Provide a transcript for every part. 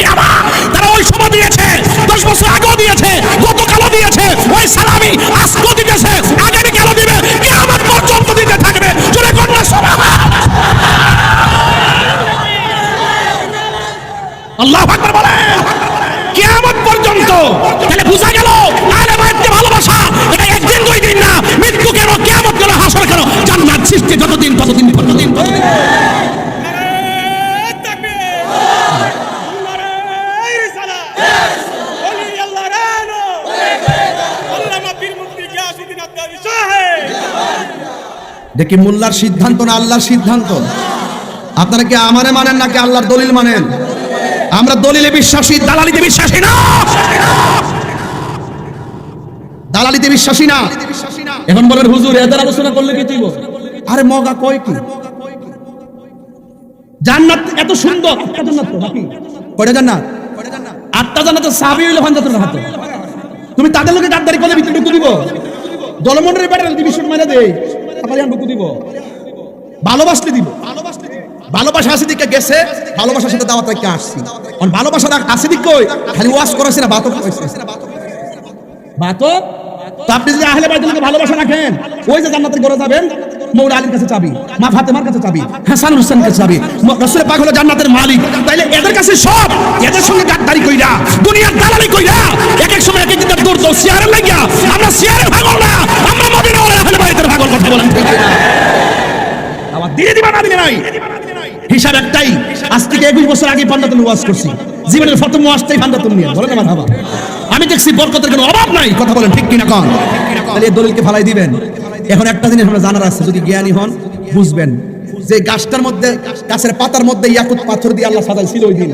ইয়াউমিল তারা ওই সময় দিয়েছে 10 বছর আগেও দিয়েছে, গতকালও দিয়েছে, ওই সালামি আজকেও দিতেছে, আগামী কালও দিবে, কিয়ামত পর্যন্ত দিতে থাকবে। জোরে কন্যা আল্লাহ আকবার বলে, কিয়ামত পর্যন্ত, তাহলে বোঝা গেল, আলে বাইতকে ভালোবাসা, এটা একদিন দুই দিন না মৃত্যু কেন কিয়ামত কেন হাসর কেন? জান্নাত সৃষ্টি যতদিন, ততদিন ততদিন ততদিন। দেখি মোল্লার সিদ্ধান্ত না আল্লাহর সিদ্ধান্ত? আপনারা কি আমারে মানেন নাকি আল্লাহর দলিল মানেন? আমরা দলিলে বিশ্বাসী, দালালিতে বিশ্বাসী না! দালালিতে বিশ্বাসী না? এখন বলেন, হুজুর, এদের আলোচনা করলে কি তুইব আরে মগা কয় কি? জান্নাত এত সুন্দর আটটা জান্নাত তো নাকি? কয়টা জান্নাত? আটটা জান্নাত সাহাবী হইল ফান্দাতুল হাতে। তুমি তাদের লোকে গাদ্দারি করে ভিতরে ঢুকু দিব। দলমন্ডলের ব্যাটার ডিভিশন মারা দেই। দিব। ভালোবাসলে দিব। ভালোবাসা আসি দিকে গেছে, ভালোবাসার সাথে দাওয়াত আসছি। ভালোবাসা আসি দিক কই? খালি ওয়াশ করেছে না, বাতক বাতক? তো আপনি যদি আহলে বাইতুলকে ভালোবাসা রাখেন, ওই যে জান্নাতের ঘরে যাবেন মৌলা আলীর কাছে চাবি, মা ফাতেমার কাছে চাবি, হাসান কাছে চাবি রসুলের পাক হলো জান্নাতের মালিক। তাইলে এদের কাছে সব, এদের সঙ্গে কইরা, দুনিয়ার দালালি কইরা, এক এক সময় এক এক দিনের সিয়ারের লাগিয়া, আমরা ভাগল না, আমরা মদিনা আহলে বাইতের ভাগল কথা বলেন ঠিক না দিয়ে দিবা না নাই। হিসাব একটাই, আজ থেকে একুশ বছর আগে পান্ডাতুল ওয়াজ করছি। জীবনের প্রথম ওয়াজটাই পান্ডাতুল নিয়ে বলেন আমার আমি দেখছি বরকতের কোনো অভাব নাই, কথা বলেন ঠিক কিনা কন? তাহলে দলিলকে ফালাই দিবেন। এখন একটা জিনিস আমরা জানার আছে, যদি জ্ঞানী হন, বুঝবেন। যে গাছটার মধ্যে, গাছের পাতার মধ্যে ইয়াকুত পাথর দিয়ে আল্লাহ সাজাই ছিল ওই দিন।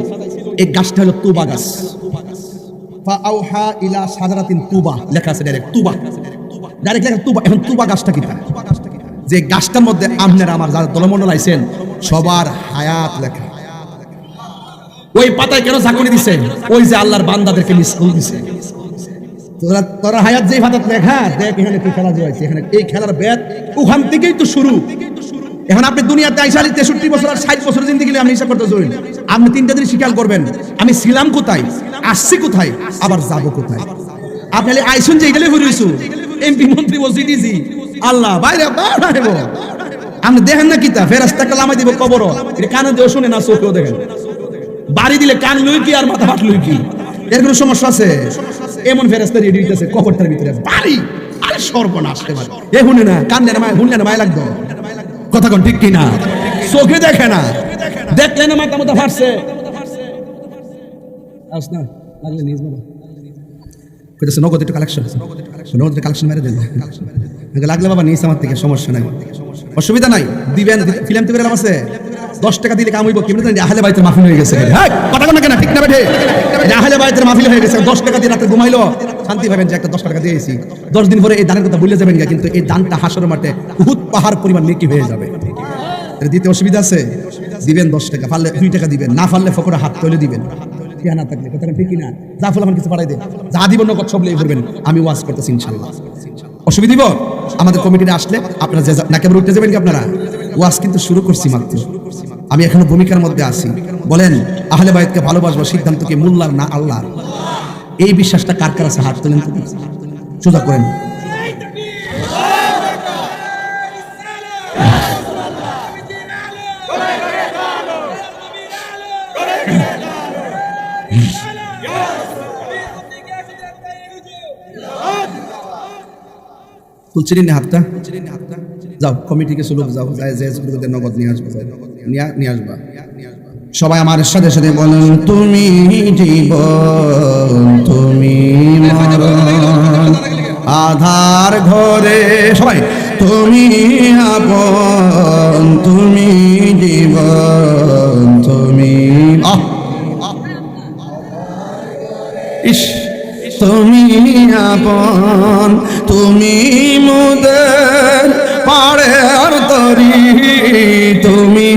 এই গাছটা হলো তুবা গাছ। আমার দলমন্ডল আইছেন, সবার হায়াত লেখা। ওই পাতায় কেন ওই যে আল্লাহর বান্দাদেরকে মিসকুল দিছে। তোরা হায়াত লেখা দেখ এখানে কি খেলা এখানে এই খেলার ব্যাট ওখান থেকেই তো শুরু। এখন আপনি দুনিয়াতে আইসালি তেষট্টি বছর আর ষাট বছর জিন্দি গেলে আপনি হিসাব করতে জয়েন। আপনি তিনটা দিন স্বীকার করবেন। আমি ছিলাম কোথায়? আসছি কোথায়? আবার যাব কোথায়? আপনি আইসুন যে গেলে ঘুরিয়েছু এমপি, মন্ত্রী বলছি আল্লাহ, বাইরে আপনি দেখেন না কিতা ফেরাস্তা কালামাই দিব কবর এটা কানে দিয়েও শুনে না, চোখেও দেখেন। বাড়ি দিলে কান লুই কি আর মাথা ফাট লুই কি এর কোনো সমস্যা আছে? এমন ফেরাস্তা রেডি হইতেছে, কবরটার ভিতরে বাড়ি! আরে সর্বনাশ এবার। এ শুনে না কান না শুনলে না মায় লাগতো কথা কোন ঠিক কি না? চোখে দেখে না। দেখলে না মাথা মাথা ফাটছে। আস না, লাগলে নিজ বাবা। কইতেছে, নগদ একটু কালেকশন নগদ কালেকশন মেরে দেন লাগলে বাবা নিস আমার থেকে, সমস্যা নাই। অসুবিধা নাই। দিবেন ফিল্ম টিভি এলাম আছে। দশ টাকা দিলে কাম হইব, কেমন জানি? আহলে বাইতের মাহফিল হয়ে গেছে হ্যাঁ কথা কোন ঠিক না বেঠে? আহলে বাইতের মাহফিল হয়ে গেছে, দশ টাকা দিয়ে রাতে ঘুমাইলো। শান্তি পাবেন যে একটা দশ টাকা দিয়েছি দশ দিন পরে এই দানের কথা ভুলে যাবেন কিন্তু এই দানটা হাসর মাঠে উহুদ পাহাড় পরিমাণ নেকি হয়ে যাবে। দিতে অসুবিধা আছে? দিবেন দশ টাকা, পারলে দুই টাকা দিবেন। না পারলে ফকরে হাত তৈলে দিবেন। ঠিক না থাকলে, কথা ঠিক না যা ফলে আমার কিছু পাঠাই দেন। যা দিবেন সব লেগে করবেন আমি ওয়াজ করতেছি ইনশাল্লাহ। অসুবিধা দিব? আমাদের কমিটিতে আসলে আপনারা যে উঠতে যাবেন কি আপনারা? ওয়াজ কিন্তু শুরু করছি মাত্র। আমি এখনও ভূমিকার মধ্যে আছি। বলেন, আহলে বাইতকে ভালোবাসবো সিদ্ধান্ত কি মোল্লার না আল্লাহ এই বিশ্বাসটা কার কার আছে? হাত তোলেন সোজা করেন। তুলছিলেন না হাতটা যাও, কমিটিকে সুলোক যাও যায় যে নগদ নিয়ে আসব। নিয়ে- আসবা। সবাই আমার সাথে সাথে বলেন, তুমি জীবন, তুমি আধার ঘরে, সবাই, তুমি আপন, তুমি জীবন, তুমি আহ! আপন, তুমি মুদের পাড়ে আর তরি, তুমি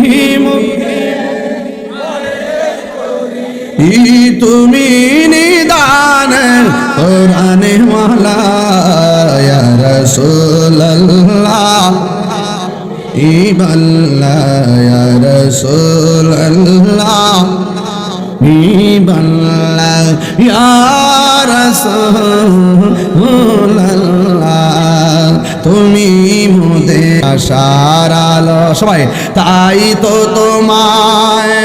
তুমি নিদান কোরআনে মালা রাসূলুল্লাহ। ইবাল্লা রাসূলুল্লাহ। ইবাল্লা তুমি মুদে আশার আলো। সবাই, তাই তো তোমায়।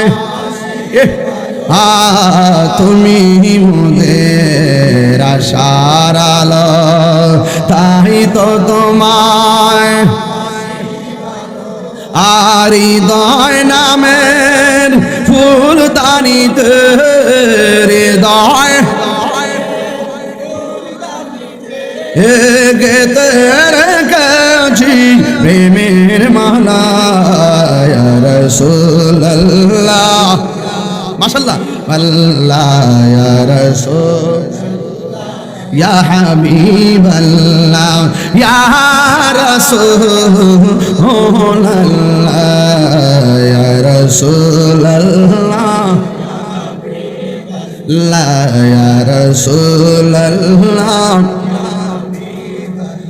তুমি মোদের আশার আলো। তাই তো তোমায়। আর হৃদয় নামের ফুল গেতে রেখেছি প্রেমের মালা রসুল্লাহ মাশাল্লাহ আল্লাহ রাসূল ইয়া ইয়া রাসূলুল্লাহ ইয়া রাসূলুল্লাহ। লা, ইয়া রাসূলুল্লাহ লা রাসূলুল্লাহ।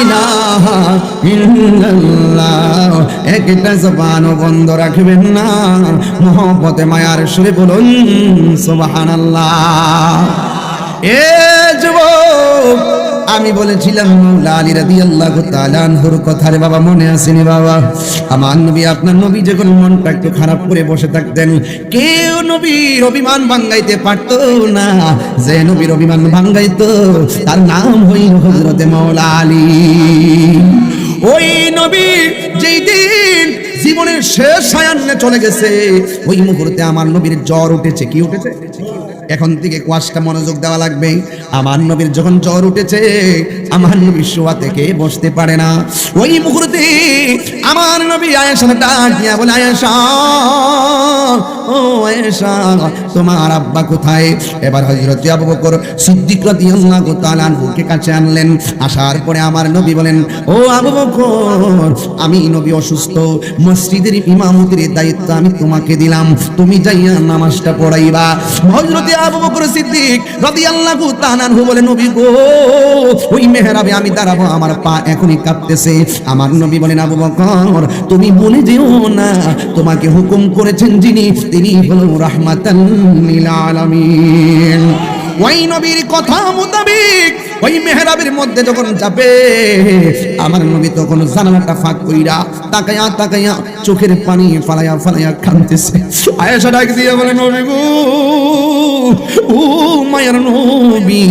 ইলাহা ইল্লাল্লাহ। একটা জবানও বন্ধ রাখবেন না। মহব্বতে মায়ার সুরে বলুন সুবহানাল্লাহ। এ যুবক আমি বলেছিলাম, মৌলা আলী রাদিয়াল্লাহু তাআলা আনহুর কথা রে বাবা, মনে আসেনি বাবা? আমার নবী, আপনার নবী যখন মনটা একটু খারাপ করে বসে থাকতেন, কেউ নবীর অভিমান ভাঙ্গাইতে পারতো না। যে নবীর অভিমান ভাঙ্গাইতো তার নাম হইল হযরতে মৌলা আলী। ওই নবী যেই দিন জীবনের শেষ সায়ান্নে চলে গেছে। ওই মুহূর্তে আমার নবীর জ্বর উঠেছে। কি উঠেছে? এখন থেকে কোয়াশটা মনোযোগ দেওয়া লাগবে। আমার নবীর যখন জ্বর উঠেছে আমার নবী শোয়া থেকে বসতে পারে না। ওই মুহূর্তে আমার নবী আয়েশা ডাক দিয়া বলে, আয়েশা, ও আয়েশা, তোমার আব্বা কোথায়? এবার হযরত আবু বকর সিদ্দিক রাদিয়াল্লাহু তাআলা আনহুকে কাছে আনলেন। আসার পরে আমার নবী বলেন, ও আবু বকর, আমি নবী অসুস্থ। মসজিদের ইমামতির দায়িত্ব আমি তোমাকে দিলাম। তুমি যাইয়া নামাজটা পড়াইবা। হযরত আবু বকর সিদ্দিক রাদিয়াল্লাহু তাআলা আনহু বলে, নবী গো, ওই মেহরাবে আমি দাঁড়াবো, আমার পা এখনই কাঁপতেছে। আমার নবী বলেন, আবু বকর, তুমি বলে যেও না, তোমাকে হুকুম করেছেন যিনি, তিনি হলো রাহমাতান লিল আলামিন। ওই নবীর কথা মোতাবেক, ওই মেহরাবের মধ্যে যখন যাবে, আমার নবী তখন জানালাটা ফাঁক কইরা তাকায়া তাকায়া চোখের পানি ফালায়া ফালায়া কাঁদতেছে। আয়েশা ডাক দিয়ে বলে, নবী গো, ও মায়ের নবী,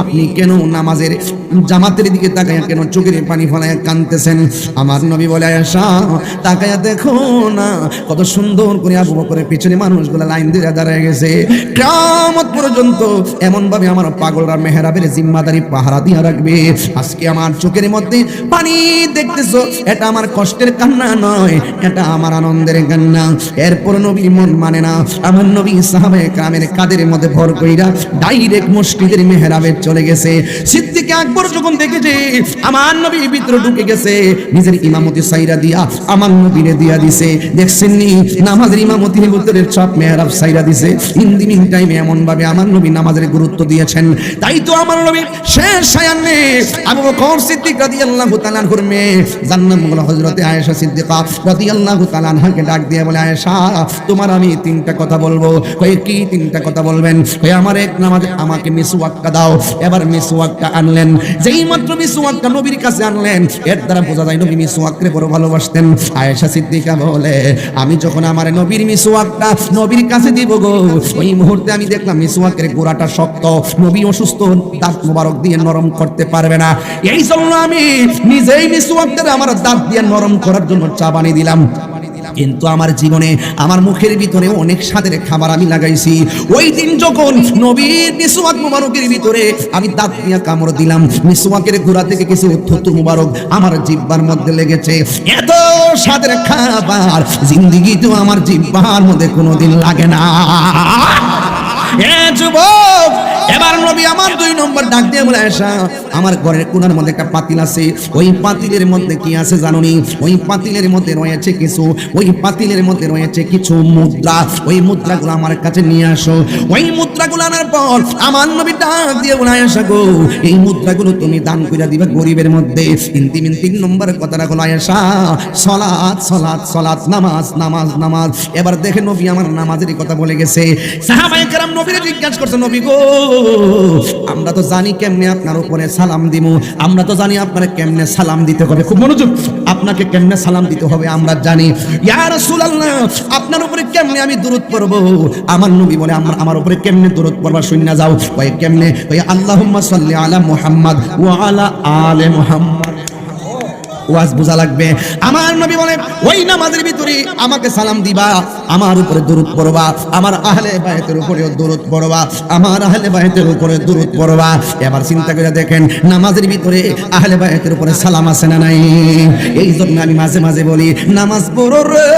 আপনি কেন নামাজের জামাতের দিকে তাকায়া কেন চোখের পানি ফালায়া কাঁদতেছেন? আমার নবী বলে, আয়েশা, তাকায়া দেখো না, কত সুন্দর করে আবু বকরের পিছনে মানুষগুলো লাইন দিয়ে দাঁড়ায় গেছে। কিয়ামত পর্যন্ত এমন ভাবে আমার পাগলরা, মেহরাবের জিম্মাদারি পাহারা দিয়ে রাখবে। আজকে আমার চোখের মধ্যে পানি দেখতেছো, এটা আমার কষ্টের কান্না নয়, এটা আমার আনন্দের কান্না। এরপর নবী মন মানে না, আমার নবী সাহাবে কামের কাদের মধ্যে ভর কইরা ডাইরেক্ট মসজিদের মেহরাবে চলে গেছে। সিদ্দিকে আকবর যখন দেখেছে, আমার নবী ভিতরে ঢুকে গেছে, নিজের ইমামতি সাইরা দিয়া, আমার নবীরে দিয়া দিছে। দেখছেন নি নামাজের ইমামতির ভিতরে সব মেহরাব সাইরা দিছে। হিন্দি মিন টাইমে এমন ভাবে আমার নবী নামাজের গুরুত্ব দিয়েছেন। তাই তো আমার নবী শেষ সায়ান্নে আবু বকর সিদ্দিক রাদিয়াল্লাহু তাআলা আনহুর মেয়ে জান্নাত মোগল হযরতে আয়েশা সিদ্দিকা, রাদিয়াল্লাহু তাআলা আনহাকে ডাক দিয়ে বলে, আয়েশা, তোমার আমি তিনটা কথা বলব। কই কি তিনটা কথা বলবেন? কই আমার এক নামাজ আমাকে মিসওয়াকটা দাও। এবার মিসওয়াকটা আনলেন। যেই মাত্র মিসওয়াকটা নবীর কাছে আনলেন, এর দ্বারা বোঝা যায় নবী মিসওয়াককে বড় ভালোবাসতেন। আয়েশা সিদ্দিকা বলে, আমি যখন আমার নবীর মিসওয়াকটা নবীর কাছে দিব গো, ওই মুহূর্তে আমি দেখলাম মিসওয়াকের গোড়াটা শক্ত। নবী অসুস্থ, দাঁত মোবারক দিয়ে নরম করতে পারবে না। এই জন্য আমি নিজেই মিসওয়াকটা আমার দাঁত দিয়ে নরম করার জন্য চা বানিয়ে দিলাম। কিন্তু আমার জীবনে, আমার মুখের ভিতরে অনেক স্বাদের খাবার আমি লাগাইছি। ওই দিন যখন নবীর মিসওয়াক মুবারকের ভিতরে আমি দাঁত নিয়ে কামড় দিলাম মিসওয়াকের ঘোড়া থেকে কিছু থুতু মুবারক আমার জিব্বার মধ্যে লেগেছে। এত স্বাদের খাবার জিন্দিগিতেও আমার জিব্বার মধ্যে কোনোদিন লাগে না। যুবক, এবার নবী আমার দুই নম্বর ডাক দিয়ে বলে আসা আমার ঘরের কোনার মধ্যে একটা পাতিল আছে। ওই পাতিলের মধ্যে কি আছে ওই পাতিলের মধ্যে রয়েছে কিছু, ওই পাতিলের মধ্যে রয়েছে কিছু মুদ্রা। ওই মুদ্রাগুলো আমার কাছে নিয়ে আসো। ওই মুদ্রাগুলো আনার পর আমার নবী ডাক দিয়ে বলে আসা গো, এই মুদ্রাগুলো তুমি দান করে দিবে গরিবের মধ্যে। তিন তিন নম্বর কথাটা হলো, আয়েশা, সলাৎ সলাৎ সলাৎ, নামাজ নামাজ নামাজ। এবার দেখে নবী আমার নামাজের কথা বলে গেছে। সাহাবায়ে কেরাম নবীরে জিজ্ঞাসা করছে, নবী গো, আমরা তো জানি কেমনে আপনার উপরে সালাম দিমু। আমরা তো জানি আপনার কেমনে সালাম দিতে হবে। খুব মনোযোগ, আপনাকে কেমনে সালাম দিতে হবে আমরা জানি। ইয়া রাসূলুল্লাহ, আপনার উপরে কেমনে আমি দূরত পড়ব? আমার নবী বলে, আমার আমার উপরে কেমনে দূরত পড়বা শুননা যাও। ওই কেমনে? ওই আল্লাহুম্মা সাল্লি আলা মুহাম্মদ ওয়া আলা আলে মুহাম্মদ। ওয়াজ বোঝা লাগবে। আমার নবী বলে, ওই নামাজের ভিতরে আমাকে সালাম দিবা, আমার উপরে দরুদ পড়বা, আমার আহলে বায়তের উপরে দরুদ পড়বা, আমার আহলে বায়তের উপরে দরুদ পড়বা। এবার চিন্তা করে দেখেন, নামাজের ভিতরে আহলে বায়তের উপরে সালাম আছে না নাই? এই জন্য আমি মাঝে মাঝে বলি, নামাজ পড়ো রে,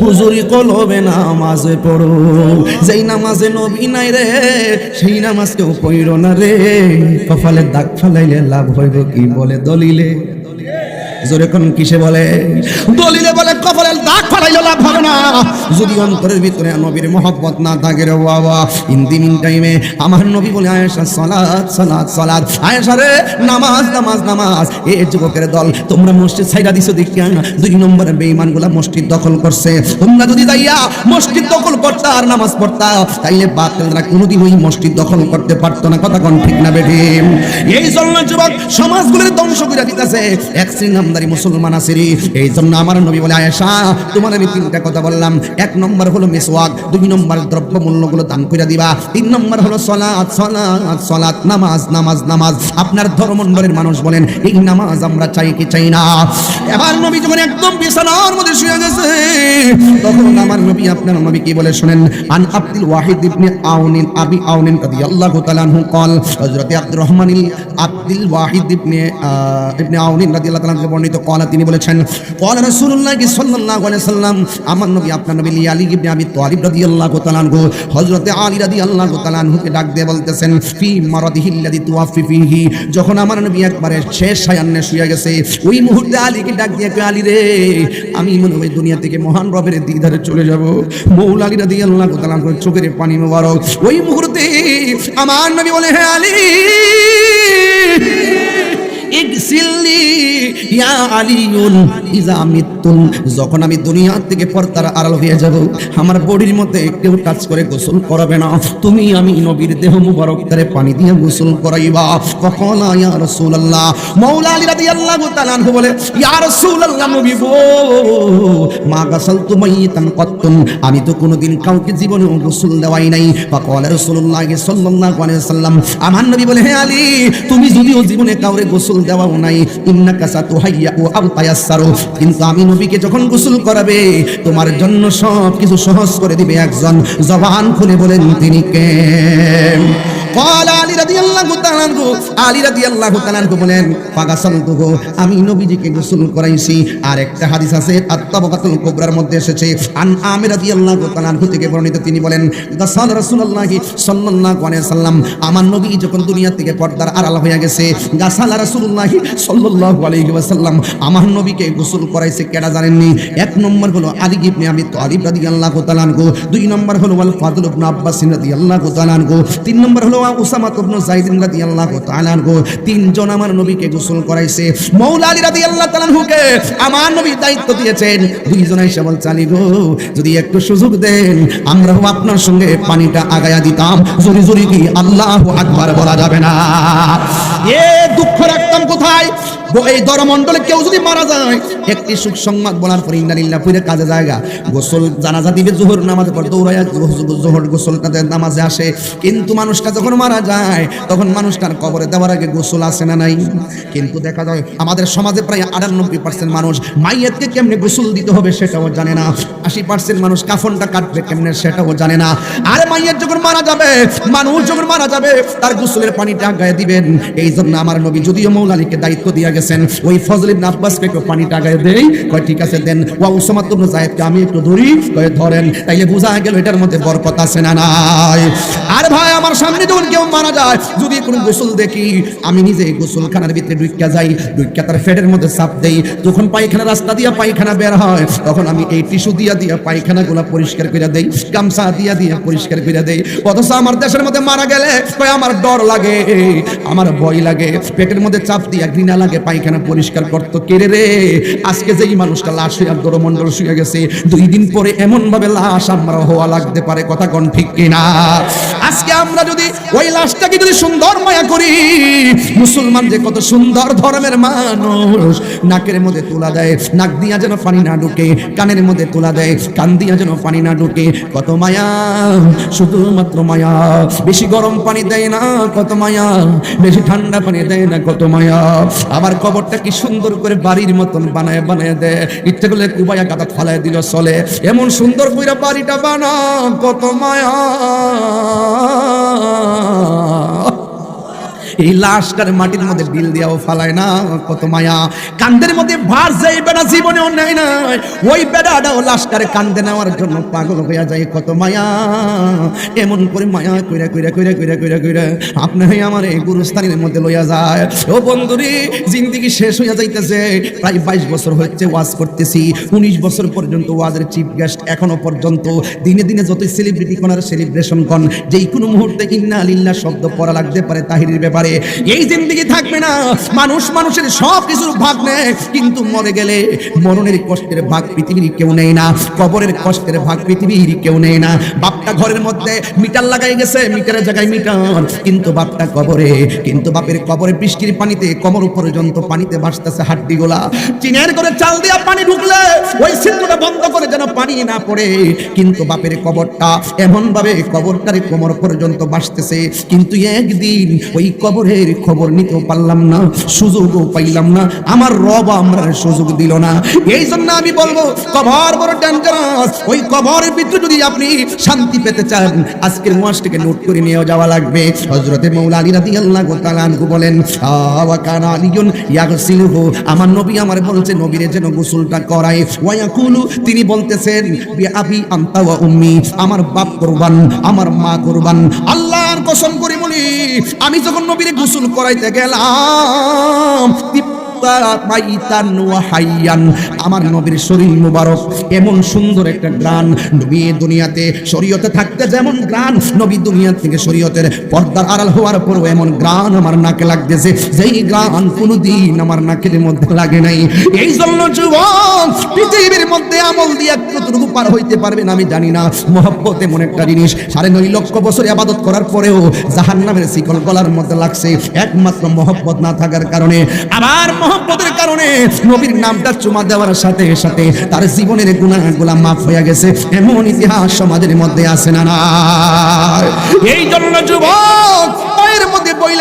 হুজুরি কলবে নামাজ পড়ো। যেই নামাজে নবী নাই রে, সেই নামাজ কেউ পড়ো না রে। কপালে দাগ ফালাইলে লাভ হইব কি বলে দলিলে? জোরে কোন কিসে বলে? দলিলে বলে, কপালের দাগ ফালাইলে লাভ হবে না। যদি অন্তরের ভিতরে নবীর মহব্বত না থাকে রে বাবা টাইমে আমার নবী বলে, আয়েশা আয়েশা রে, নামাজ নামাজ নামাজ। এ যুবকের দল, তোমরা মসজিদ ছাইরা দিছো দেখিয়া দুই নম্বরে বেঈমানগুলা মসজিদ দখল করছে। তোমরা যদি যাইয়া মসজিদ দখল করতা আর নামাজ পড়তা, তাইলে বাতিলরা কোনোদিন ওই মসজিদ দখল করতে পারতো না। কথা কোন ঠিক না বেঠি? এই জন্য যুবক, সমাজগুলোর ধ্বংস করে দিতেছে। এক শ্রী ইমানদারি মুসলমান আছে রে। এই জন্য আমার নবী বলে, আয়েশা, তোমার আমি তিনটা কথা বললাম। এক নম্বর হলো মিসওয়াক, দুই নম্বর দ্রব্য মূল্যগুলো দান করে দিবা। তিন নম্বর হলো সলাৎ সলাৎ সলাৎ, নামাজ নামাজ নামাজ। আপনার ধর্মণ্ডলের মানুষ বলেন, এই নামাজ আমরা চাই কি চাই না? এবার নবী যখন একদম বিছানার মধ্যে শুয়ে গেছে, তখন আমার নবী, আপনার নবী কি বলে শুনেন? আন আব্দুল ওয়াহিদ ইবনে আউনিন, আবি আউনিন আল্লাহু তাআলা হু কল, হযরত আব্দুর রহমানিল আব্দুল ওয়াহিদ ইবনে ইবনে আউনিন রাদিয়াল্লাহু তাআলা বর্ণিত, কলা তিনি বলেছেন, কলা রসুল্লাহ কি সাল্লাহ সাল্লাম, আমার নবী, আপনার নবী আলী ইবনে আমি তোয়ারিব রাদি আল্লাহ গো হজরতে আলী রাদি আল্লাহ গোতালানহুকে ডাক দিয়ে বলতেছেন, ফি মারাদি হিল্লাদি তুয়াফি ফিহি যখন আমার নবী একবারে শেষ সায়ান্নে শুয়ে গেছে, ওই মুহূর্তে আলীকে ডাক দিয়ে আলী রে, আমি মনে হয় দুনিয়া থেকে মহান রবের দিদারে চলে যাব। মৌল আলী রাদি আল্লাহ গোতালানহু চোখের পানি মোবারক। ওই মুহূর্তে আমার নবী বলে, হে আলী যখন আমি দুনিয়া থেকে আড়াল হয়ে যাব, আমার বডির মধ্যে কেউ টাচ করে গোসল করাবে না। তুমি আমি নবীর দেহ মুবারক তারে পানি দিয়ে গোসল করাইবা। কখন ইয়া রাসূলুল্লাহ, মাওলা আলী রাদিয়াল্লাহু তাআলা আনহু বলে, ইয়া রাসূলুল্লাহ নবী গো, মা মাইতান আমি তো কোনোদিন কাউকে জীবনে গোসল দেওয়াই নাই। ফাকালা রাসূলুল্লাহ সাল্লাল্লাহু আলাইহি সাল্লাম আমার নবী বলে, হে আলী, তুমি যদিও জীবনে কাউরে গোসল দেওয়াও নাই। ইন্নাকা সাতুহাইয়া ও আও তায়াসসারু কিন্তু আমি নবীকে যখন গোসল করাবে, তোমার জন্য সব কিছু সহজ করে দিবে একজন। জবান খুলে বলেন, তিনি কে? قال আলী রাদিয়াল্লাহু তাআলা আনহু আলী রাদিয়াল্লাহু তাআলা আনহু বলেন ফাগাসালতুহু আমি নবীজিকে গোসল করাইছি আর একটা হাদিস আছে আত-তাবাকাতুল কুবরার মধ্যে এসেছে আন আমির রাদিয়াল্লাহু তাআলা আনহু থেকে বর্ণিত তিনি বলেন গাসাল রাসূলুল্লাহ সাল্লাল্লাহু আলাইহি সাল্লাম আমার নবী যখন দুনিয়া থেকে পর্দার আড়াল হয়ে গেছে গাসাল রাসূলুল্লাহ সাল্লাল্লাহু আলাইহি ওয়াসাল্লাম আমার নবীকে গোসল করাইছে কেডা জানেননি এক নম্বর হলো আলী ইবনে আবি তালিব রাদিয়াল্লাহু তাআলা আনহু দুই নম্বর হলো ওয়াল ফাদল ইবনে আব্বাস রাদিয়াল্লাহু তাআলা আনহু তিন নম্বর হলো উসামা ইবনে যায়েদ রাদিয়াল্লাহু তাআলা আনহু। তিনজন আমার নবীকে গোসল করাইছে। মৌলা আলী রাদিয়াল্লাহু তাআলা আনহুকে আমার নবী দায়িত্ব দিয়েছেন। দুইজন এসে বলছে, আলী গো, যদি একটু সুযোগ দেন, আমরাও আপনার সঙ্গে পানিটা আগায়া দিতাম। জোরে জোরে কি আল্লাহু আকবার বলা যাবে না? এ দুঃখ রাখতাম কোথায়? এই দরমণ্ডলে কেউ যদি মারা যায়, একটি সুখ সংবাদ বলার পর পুরে কাজে জায়গা। গোসল, জানাজা দিবে জোহর নামাজ পর দৌড়াইয়া জোহর গোসল নামাজে আসে। কিন্তু মানুষটা যখন মারা যায়, তখন মানুষটার কবরে দেওয়ার আগে গোসল আসে না নাই। কিন্তু দেখা যায়, আমাদের সমাজে প্রায় আটানব্বই পার্সেন্ট মানুষ মাইয়াতকে কেমনে গোসল দিতে হবে সেটাও জানে না। আশি পার্সেন্ট মানুষ কাফনটা কাটবে কেমনে সেটাও জানে না। আরে মাইয়াত যখন মারা যাবে, মানুষ যখন মারা যাবে, তার গোসলের পানিটা গায়ে দিবেন। এই জন্য আমার নবী, যদিও মৌলালিকে দায়িত্ব দিয়ে গেছেন ওই ফজল ইবনে আব্বাসকে একটু পানিটা গায়ে দেই। কয়, ঠিক আছে, দেন। ওয়া উসামা ইবনে যায়েদকে আমি একটু ধরি, কয়, ধরেন। তাইলে বোঝা গেল এটার মধ্যে বরকত আছে না নাই। আর ভাই, আমার সামনে যখন কেউ মারা যায়, যদি কোনো গোসল দেখি, আমি নিজে গোসলখানার ভিতরে ঢুকিয়া যাই ঢুকিয়া তার ফেডের মধ্যে চাপ দেই। যখন পায়খানা রাস্তা দিয়া পায়খানা বের হয়, তখন আমি এই টিস্যু দিয়া দিয়া পায়খানা গুলা পরিষ্কার করে দেই, গামছা দিয়া দিয়া পরিষ্কার করে দেই। অথচ আমার দেশের মধ্যে মারা গেলে, কয়, আমার ডর লাগে, আমার ভয় লাগে, পেটের মধ্যে চাপ দিয়া ঘৃণা লাগে পায়খানা পরিষ্কার করতো কেড়ে রে আজকে যেই মানুষটা লাশ হইয়া গরমণ্ডল শুয়ে গেছে, দুই দিন পরে এমন ভাবে লাশ আমরা হওয়া লাগতে পারে, কথা কোন ঠিক কিনা? আজকে আমরা যদি ওই লাশটাকে যদি সুন্দর মায়া করি, মুসলমান যে কত সুন্দর ধর্মের মানুষ, নাকের মধ্যে তুলা দেয়, নাক দিয়া যেন পানি না ঢুকে, কানের মধ্যে তুলা দেয়, কান দিয়া যেন পানি না ঢুকে, কত মায়া, শুধুমাত্র মায়া, বেশি গরম পানি দেয় না, কত মায়া, বেশি ঠান্ডা পানি দেয় না, কত মায়া, আবার কবরটা কি সুন্দর করে বাড়ির মতন বানায় বানায় দেয় ইচ্ছে করলে কুবাইয়া কাদা ফালায় দিল চলে। এমন সুন্দর কইরা বাড়িটা বানা কত মায়া। এই লাশটার মাটির মধ্যে বিল দিয়াও ফালায় না, কত মায়া। কান্দের মধ্যে ভার যাই বেড়া জীবনেও নেয়। না ওই বেড়াটাও লাশটারে কান্দে নেওয়ার জন্য পাগল হইয়া যায়, কত মায়া। এমন করে মায়া কইরা কইরা কইরা কইরা কইরা কইরা আপনি আমার এই গুরুস্থানের মধ্যে লইয়া যায়। ও বন্ধুরি, জিন্দিগি শেষ হইয়া যাইতেছে। প্রায় বাইশ বছর হচ্ছে ওয়াজ করতেছি। উনিশ বছর পর্যন্ত ওয়াজের চিফ গেস্ট এখনও পর্যন্ত। দিনে দিনে যতই সেলিব্রিটি কোনার সেলিব্রেশন কন যেই কোনো মুহূর্তে ইন্না আলিল্লাহ শব্দ পড়া লাগতে পারে, তাহিরের ব্যাপারে। এই জিন্দিগি থাকবে না। মানুষ মানুষের সব কিছুর ভাগ নেয়। কিন্তু মরে গেলে মরণের কষ্টের ভাগ পৃথিবীর কেউ নেই না। কবরের কষ্টের ভাগ পৃথিবীর কেউ নেই না। বাপটা ঘরের মধ্যে মিটার লাগাই গেছে, মিটারের জায়গায় মিটার। কিন্তু বাপটা কবরে, কিন্তু বাপের কবরে বৃষ্টির পানিতে কমর পর্যন্ত পানিতে ভাসতেছে হাড্ডি গোলা চিনের করে চাল দিয়া পানি ঢুকলে ওই ছিদ্রটা বন্ধ করে যেন পানি না পড়ে। কিন্তু বাপের কবরটা এমন ভাবে কবরটারে কোমর পর্যন্ত ভাসতেছে। কিন্তু একদিন ওই কবরের খবর নিতেও পারলাম না, সুযোগও পাইলাম না। আমার রব আমরা সুযোগ দিল না। এই জন্য আমি বলব, কবর বড় ডেঞ্জারাস ওই কবরের ভিতরে যদি আপনি শান্তি পেতে চান, আজকের মাসটিকে নোট করে নিয়ে যাওয়া লাগবে। হজরতে মৌলা আলী রাদিয়াল্লাহু তাআলা আনহু বলেন কানা আলিয়ুন ইয়াগসিলুহু। আমার নবী আমার বলছে, নবীরে যেন গোসলটা করায়। ওয়াইয়াকুলু তিনি বলতেছেন আবি আনতা ওয়া উম্মি, আমার বাপ কুরবান, আমার মা কুরবান। আল্লাহর কসম করে বলি, আমি যখন নবীরে গোসল করাইতে গেলাম। আমার নবীর শরীর মুবারক, এমন সুন্দর একটা গ্রান। নবী দুনিয়াতে শরীয়তে থাকতে যেমন গ্রান, নবী দুনিয়া থেকে শরীয়তের পর্দার আড়াল হওয়ার পরও এমন গ্রান আমার নাকে লাগতেছে, যেই গ্রান কোনোদিন আমার নাকের মধ্যে লাগে নাই। এই জন্য যুবক, পৃথিবীর মধ্যে আমল দিয়ে কতটুকু পার হইতে পারবেন আমি জানি না। মহব্বত এমন একটা জিনিস, সাড়ে নয় লক্ষ বছর আবাদত করার পরেও জাহান্নামের শিকল গলার মধ্যে লাগছে। একমাত্র মহব্বত না থাকার কারণে, আবার মহব্বতের কারণে নবীর নামটা চুমা দেওয়ার সাথে সাথে তার জীবনের গুণাগুলা মাফ হয়ে গেছে। এমন ইতিহাস সমাজের মধ্যে আছে না এই জন্য যুবক তিন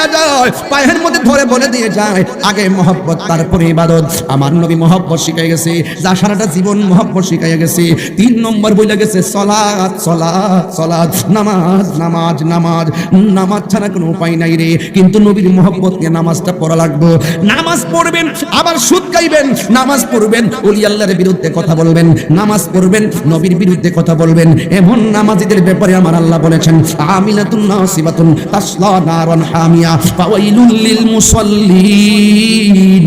নম্বর নামাজ নামাজ নামাজ। নামাজ ছাড়া কোনো উপায় নাই রে। কিন্তু মহব্বত নামাজটা পড়া লাগবে। নামাজ পড়বেন আবার সুদ গাইবেন, নামাজ পড়বেন ওলি আল্লাহর বিরুদ্ধে কথা বলবেন, নামাজ পড়বেন, নবীর বিরুদ্ধে কথা বলবেন, এমন নামাজিদের ব্যাপারে আমার আল্লাহ বলেছেন, আমিনাতুন নাসিবাতুন তাসলা নারান হামিয়া, ফাওয়াইলুল লিল মুসাল্লিন।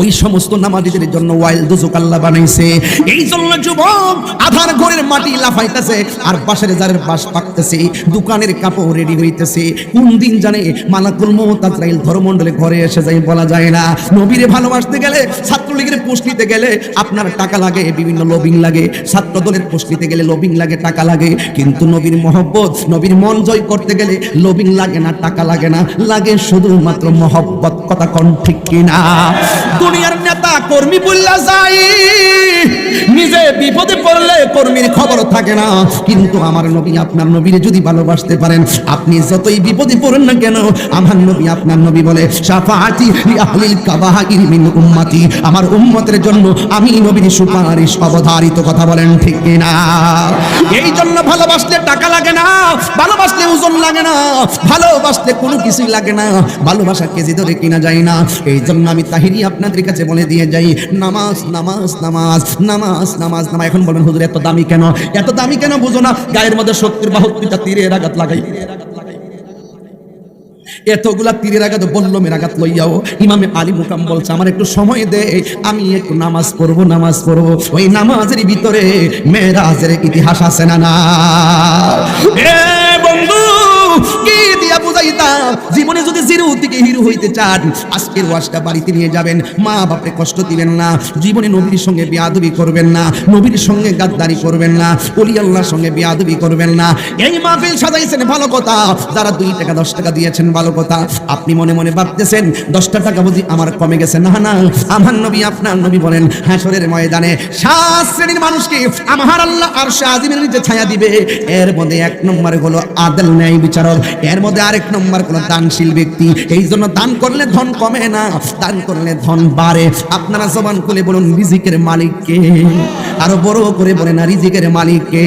ওই সমস্ত নামাজিদের জন্য ওয়াইল দুজুক আল্লাহ বানাইছে। এই জন্য যুবক আধার ঘরের মাটি লাফাইতেছে আর পাশের জারের বাস পাকতেছে, দোকানের কাপড় রেডি হইতেছে। কোন দিন জানে মালাকুল মৌত আজরাইল ধর্মমণ্ডলে ঘরে এসে যাই বলা যায় না। নবীরে ভালোবাসতে গেলে, ছাত্রলীগের পোস্ট নিতে গেলে আপনার টাকা লাগে, বিভিন্ন লবিং লাগে। ছাত্র দলের পোস্ট গেলে লবিং লাগে, টাকা লাগে। কিন্তু নবীর মহব্বত, নবীর মন জয় করতে গেলে লবিং লাগে না, টাকা লাগে না। লাগে শুধুমাত্র মহব্বত, কথা কোন ঠিক কিনা? দুনিয়ার নেতা কর্মী বললা যায় নিজে বিপদে পড়লে কর্মীর খবর থাকে না। কিন্তু আমার নবী আপনার নবীরে যদি ভালোবাসতে পারেন, আপনি যতই বিপদে পড়েন না কেন, আমার নবী আপনার নবী বলে সাফাতি আহলিল কাবাহাগির মিন উম্মতি। আমার উম্মতের জন্য আমি নবীর সুপারিশ অবধারিত কথা বলেন, ঠিক কিনা এই জন্য ভালোবাসলে টাকা লাগে না, ভালোবাসলে ওজন লাগে না, ভালোবাসলে কোনো কিছুই লাগে না। ভালোবাসা কেজি ধরে কিনা যায় না। এই জন্য আমি তাহিরি আপনাদের কাছে বলে দিয়ে যাই, নামাজ নামাজ নামাজ নামাজ নামাজ নামাজ। এখন বলেন, হুজুর, এত দামি কেন? এত দামি কেন বুঝো না? গায়ের মধ্যে সত্তর বাহাত্তরটা তীরের আঘাত লাগাই। এতগুলা তীরের আঘাত, বল্লমের আঘাত লইয়াও ইমামে আলী মুকাম বলছে, আমার একটু সময় দে, আমি একটু নামাজ পড়ব নামাজ পড়ব। ওই নামাজের ভিতরে মেয়েরাজের ইতিহাস আছে না না? বুঝাইতাম জীবনে যদি জিরো থেকে হিরো হইতে চান, আজকের ওয়াজটা বাড়িতে নিয়ে যাবেন। মা বাপরে কষ্ট দিবেন না, জীবনে নবীর সঙ্গে বিয়াদবি করবেন না, নবীর সঙ্গে গাদ্দারি করবেন না অলি আল্লাহর সঙ্গে বিয়াদবি করবেন না। এই মাহফিল সাজাইছেন ভালো কথা, যারা দুই টাকা, দশ টাকা দিয়েছেন ভালো কথা। আপনি মনে মনে ভাবতেছেন, দশটা টাকা বুঝি আমার কমে গেছে। না না, আমার নবী, আপনার নবী বলেন, হাসরের ময়দানে সাত শ্রেণির মানুষকে আমার আল্লাহ আর আজিমের নিচে ছায়া দিবে। এর মধ্যে এক নম্বরে হলো আদল ন্যায় বিচারক। এর মধ্যে আরেক নম্বর হলো দানশীল ব্যক্তি। এই জন্য দান করলে ধন কমে না, দান করলে ধন বাড়ে। আপনারা জবান খুলে বলুন, রিজিকের মালিককে আরও বড় করে বলে না, রিজিকের মালিককে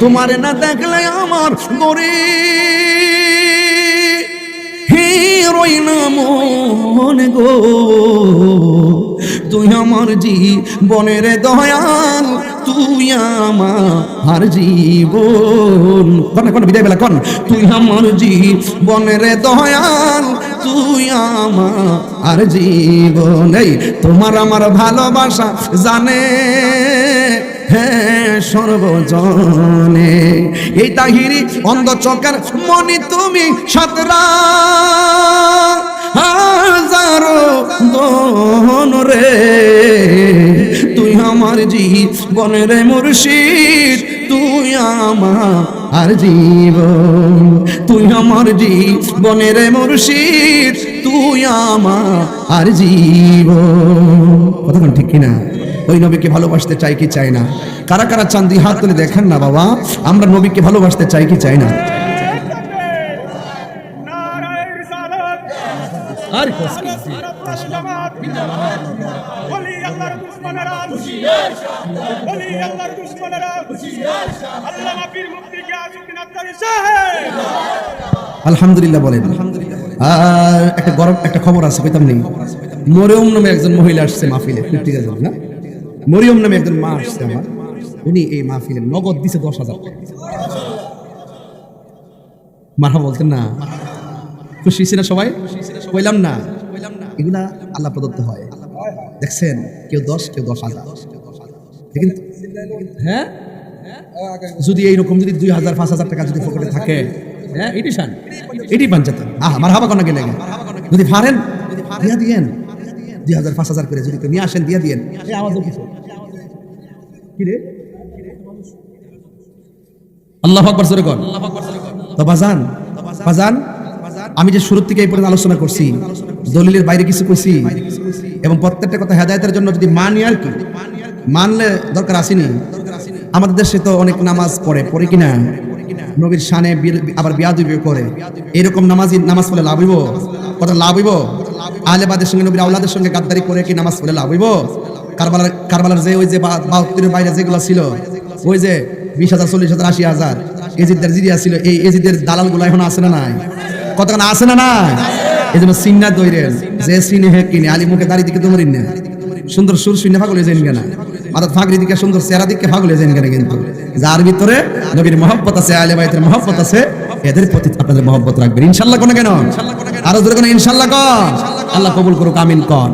তোমার না দেখলে আমার গরিব হিরোই না মন গো, তুই আমার জীবনের দয়াল। তুই আমার জীবন। কন, কোন, বিদায় বেলা, কন। তুই আমার জীবনের দয়াল, তুই আমার জীবন। এই, তোমার আমার ভালোবাসা জানে হ্যাঁ সর্বজনে। এই তাহিরি অন্ধ চোখের মনি তুমি সাতরা। হাজারো দন রে। আমার জীবনের মুর্শিদ তুই আমার জীব তুই আমার জীবনের মুর্শিদ তুই আমার জীবন। কথা ঠিক কিনা? ওই নবীকে ভালোবাসতে চাই কি চাই না? কারা কারা চান্দি হাত তুলে দেখেন না বাবা? আমরা নবীকে ভালোবাসতে চাই কি চাই না? আর আলহামদুলিল্লাহ বলেন। আর একটা গরম, একটা খবর আছে, কইতাম নেই। মরিয়ম নামে একজন মহিলা আসছে মাহফিলে ঠিক আছে না? মরিয়ম নামে একজন মা আসছে আমার। উনি এই মাহফিলে নগদ দিছে দশ হাজার মারহা বলতেন না। খুশি না সবাই? কইলাম না। এগুলা আল্লাহ প্রদত্ত হয়। দেখছেন? কেউ দশ কেউ দশ হাজার। হ্যাঁ? যদি এইরকম যদি দুই হাজার, পাঁচ হাজার টাকা যদি পকেটে থাকে হ্যাঁ এটি এটি আমার হাবা যদি ফারেন, দিয়া দিয়েন। দুই হাজার, পাঁচ হাজার করে যদি নিয়ে আসেন, দিয়া দিয়েন। আওয়াজও কিছু কি রে? আল্লাহ আকবর সরে কর। তো বাজান বাজান, আমি যে শুরুর থেকে এই পর্যন্ত আলোচনা করছি, দলিলের বাইরে কিছু কইছি এবং প্রত্যেকটা কথা হেদায়তের জন্য যদি মানি আর কি, মানলে দরকার আসেনি। আমাদের দেশে তো অনেক নামাজ পড়ে পড়ে কিনা? নবীর বিল- আবার বিয়াদবি করে। এরকম নামাজি নামাজ পড়ে লাভ হইব? কত লাভ হইব? আহলেবাদের সঙ্গে নবীর আউলাদের সঙ্গে গাদ্দারি করে কি নামাজ পড়ে লাভ হইব? কারবালার কারবালার যে ওই যে বাহাত্তরের বাইরে যেগুলো ছিল, ওই যে বিশ হাজার, চল্লিশ হাজার, আশি হাজার এজিদের জিরিয়া ছিল, এই এজিদের দালালগুলো এখন আছে না নাই? কতক্ষণ আছে না নাই? সুন্দর কেনা? দিকে সুন্দর চেহারা দিকে ভাগ যার ভিতরে নবীর মহব্বত আছে, আলে বাইতের মহব্বত আছে, এদের প্রতি আপনাদের মহব্বত রাখবেন। ইনশাল্লাহ কোন কেন? আরও ধরে কোন ইনশাল্লাহ কন আল্লাহ কবুল করুক, আমিন কন